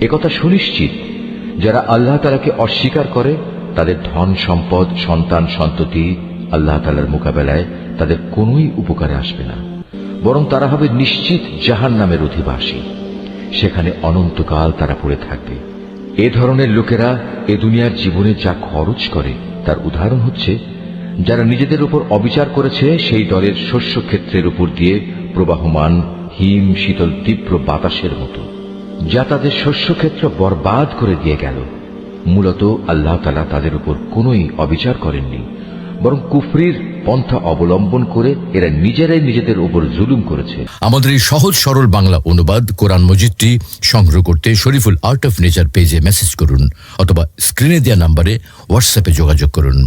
একথা সুনিশ্চিত, যারা আল্লাহ তালাকে অস্বীকার করে, তাদের ধন সম্পদ, সন্তান, সন্ততি আল্লাহ তালার মোকাবেলায় তাদের কোনোই উপকারে আসবে না। বরং তারা হবে নিশ্চিত জাহান নামের অধিবাসী। সেখানে অনন্তকাল তারা পড়ে থাকবে। এ ধরনের লোকেরা এ দুনিয়ার জীবনে যা খরচ করে, তার উদাহরণ হচ্ছে, যারা নিজেদের উপর অবিচার করেছে, সেই দলের শস্য ক্ষেত্রের উপর দিয়ে প্রবাহমান, হিম, শীতল, তীব্র বাতাসের মতো। যা তাদের শস্যক্ষেত্র বরবাদ করে দিয়ে গেল। মূলত আল্লাহ তালা তাদের উপর কোনোই অবিচার করেননি, বরং কুফরির পন্থা অবলম্বন করে এরা নিজেরাই নিজেদের উপর জুলুম করেছে। আমাদের এই সহজ সরল বাংলা অনুবাদ কোরআন মজিদটি সংগ্রহ করতে শরীফুল আর্ট অফ নেচার পেজে মেসেজ করুন অথবা স্ক্রিনে দেওয়া নাম্বারে হোয়াটসঅ্যাপে যোগাযোগ করুন।